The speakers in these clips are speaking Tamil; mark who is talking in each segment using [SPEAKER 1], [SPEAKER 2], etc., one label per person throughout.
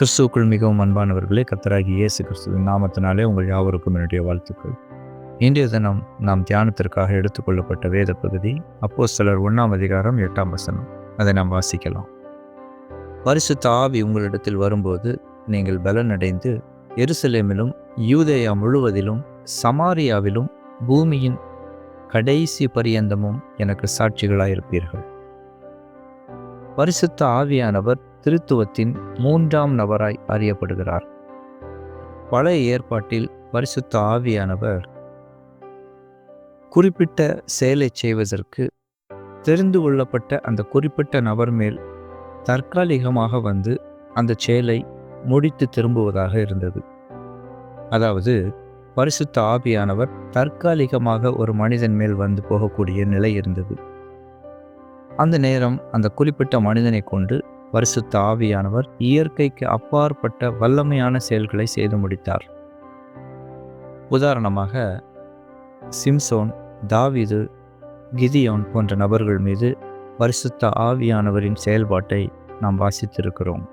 [SPEAKER 1] கிறிஸ்துவுக்குள் மிகவும் அன்பானவர்களே கத்தராகி இயேசு கிறிஸ்துவின் நாமத்தினாலே உங்கள் யாவருக்கும் என்னுடைய வாழ்த்துக்கள். இன்றைய தினம் நாம் தியானத்திற்காக எடுத்துக்கொள்ளப்பட்ட வேத பகுதி அப்போ சிலர் ஒன்றாம் அதிகாரம் எட்டாம் வசனம். அதை நாம் வாசிக்கலாம். பரிசுத்த ஆவி உங்களிடத்தில் வரும்போது நீங்கள் பலனடைந்து எருசலேமிலும் யூதேயா முழுவதிலும் சமாரியாவிலும் பூமியின் கடைசி பரியந்தமும் எனக்கு சாட்சிகளாயிருப்பீர்கள். பரிசுத்த ஆவியானவர் திருத்துவத்தின் மூன்றாம் நபராய் அறியப்படுகிறார். பழைய ஏற்பாட்டில் பரிசுத்த ஆவியானவர் குறிப்பிட்ட செயலை செய்வதற்கு தெரிந்து கொள்ளப்பட்ட அந்த குறிப்பிட்ட நபர் மேல் தற்காலிகமாக வந்து அந்த செயலை முடித்து திரும்புவதாக இருந்தது. அதாவது பரிசுத்த ஆவியானவர் தற்காலிகமாக ஒரு மனிதன் மேல் வந்து போகக்கூடிய நிலை இருந்தது. அந்த நேரம் அந்த குறிப்பிட்ட மனிதனை கொண்டு பரிசுத்த ஆவியானவர் இயற்கைக்கு அப்பாற்பட்ட வல்லமையான செயல்களை செய்து முடித்தார். உதாரணமாக சிம்சோன் தாவிது கிதியோன் போன்ற நபர்கள் மீது பரிசுத்த ஆவியானவரின் செயல்பாட்டை நாம் வாசித்திருக்கிறோம்.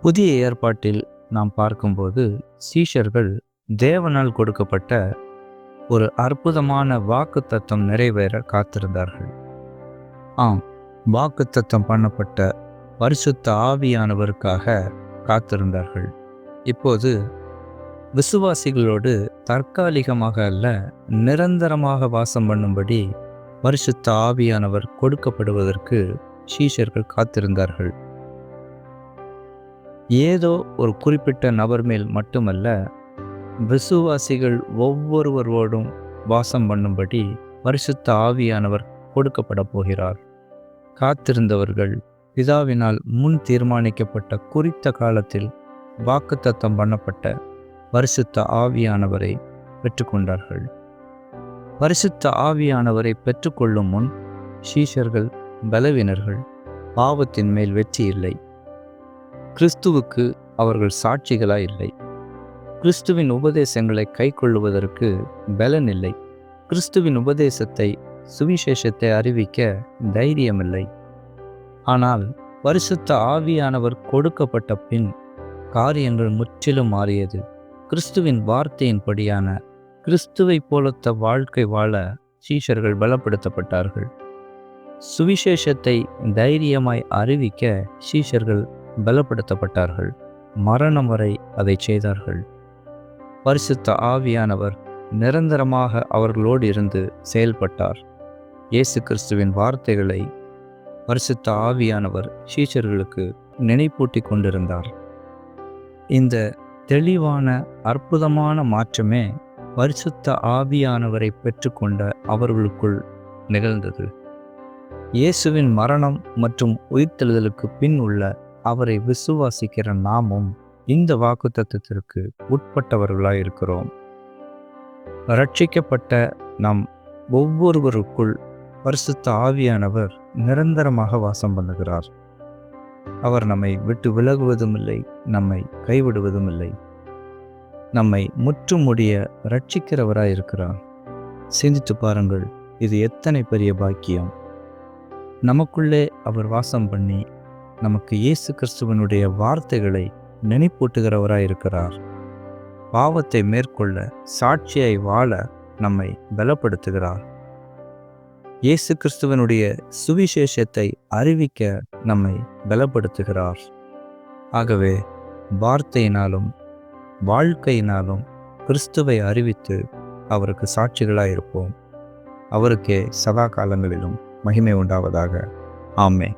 [SPEAKER 1] புதிய ஏற்பாட்டில் நாம் பார்க்கும்போது சீஷர்கள் தேவனால் கொடுக்கப்பட்ட ஒரு அற்புதமான வாக்கு தத்துவம் நிறைவேற காத்திருந்தார்கள். ஆம். வாக்கு தத்தம் பண்ணப்பட்ட பரிசுத்த ஆவியானவருக்காக காத்திருந்தார்கள். இப்போது விசுவாசிகளோடு தற்காலிகமாக அல்ல நிரந்தரமாக வாசம் பண்ணும்படி பரிசுத்த ஆவியானவர் கொடுக்கப்படுவதற்கு சீஷர்கள் காத்திருந்தார்கள். ஏதோ ஒரு குறிப்பிட்ட நபர் மேல் மட்டுமல்ல விசுவாசிகள் ஒவ்வொருவரோடும் வாசம் பண்ணும்படி பரிசுத்த ஆவியானவர் கொடுக்கப்பட போகிறார். காத்திருந்தவர்கள் பிதாவினால் முன் தீர்மானிக்கப்பட்ட குறித்த காலத்தில் வாக்குத்தத்தம் பண்ணப்பட்ட பரிசுத்த ஆவியானவரை பெற்றுக்கொண்டார்கள். பரிசுத்த ஆவியானவரை பெற்றுக்கொள்ளும் முன் ஷீஷர்கள் பலவினர்கள் பாவத்தின் மேல் வெற்றி இல்லை. கிறிஸ்துவுக்கு அவர்கள் சாட்சிகளாய் இல்லை. கிறிஸ்துவின் உபதேசங்களை கை கொள்ளுவதற்கு பலன் இல்லை. கிறிஸ்துவின் உபதேசத்தை சுவிசேஷத்தை அறிவிக்க தைரியமில்லை. ஆனால் பரிசுத்த ஆவியானவர் கொடுக்கப்பட்ட பின் காரியங்கள் முற்றிலும் மாறியது. கிறிஸ்துவின் வார்த்தையின்படியான கிறிஸ்துவை போலத்த வாழ்க்கை வாழ சீஷர்கள் பலப்படுத்தப்பட்டார்கள். சுவிசேஷத்தை தைரியமாய் அறிவிக்க சீஷர்கள் பலப்படுத்தப்பட்டார்கள். மரணம் வரை அதை செய்தார்கள். பரிசுத்த ஆவியானவர் நிரந்தரமாக அவர்களோடு இருந்து செயல்பட்டார். இயேசு கிறிஸ்துவின் வார்த்தைகளை பரிசுத்த ஆவியானவர் சீஷர்களுக்கு நினைப்பூட்டி கொண்டிருந்தார். இந்த தெளிவான அற்புதமான மாற்றமே பரிசுத்த ஆவியானவரை பெற்றுக்கொண்ட அவர்களுக்குள் நிகழ்ந்தது. இயேசுவின் மரணம் மற்றும் உயிர்த்தெழுதலுக்கு பின் உள்ள அவரை விசுவாசிக்கிற நாமும் இந்த வாக்கு தத்துவத்திற்கு உட்பட்டவர்களாய் இருக்கிறோம் ரட்சிக்கப்பட்ட நம் ஒவ்வொருவருக்குள் பரிசுத்த ஆவியானவர் நிரந்தரமாக வாசம் பண்ணுகிறார். அவர் நம்மை விட்டு விலகுவதும் இல்லை நம்மை கைவிடுவதும் இல்லை நம்மை முற்றுமுடிய ரட்சிக்கிறவராய் இருக்கிறார். சிந்தித்து பாருங்கள் இது எத்தனை பெரிய பாக்கியம். நமக்குள்ளே அவர் வாசம் பண்ணி நமக்கு இயேசு கிறிஸ்துவனுடைய வார்த்தைகளை நினைப்பூட்டுகிறவராய் இருக்கிறார். பாவத்தை மேற்கொள்ள சாட்சியை வாழ நம்மை பலப்படுத்துகிறார். இயேசு கிறிஸ்துவனுடைய சுவிசேஷத்தை அறிவிக்க நம்மை பலப்படுத்துகிறார். ஆகவே வார்த்தையினாலும் வாழ்க்கையினாலும் கிறிஸ்துவை அறிவித்து அவருக்கு சாட்சிகளாக இருப்போம் அவருக்கே சதா காலங்களிலும் மகிமை உண்டாவதாக. ஆமே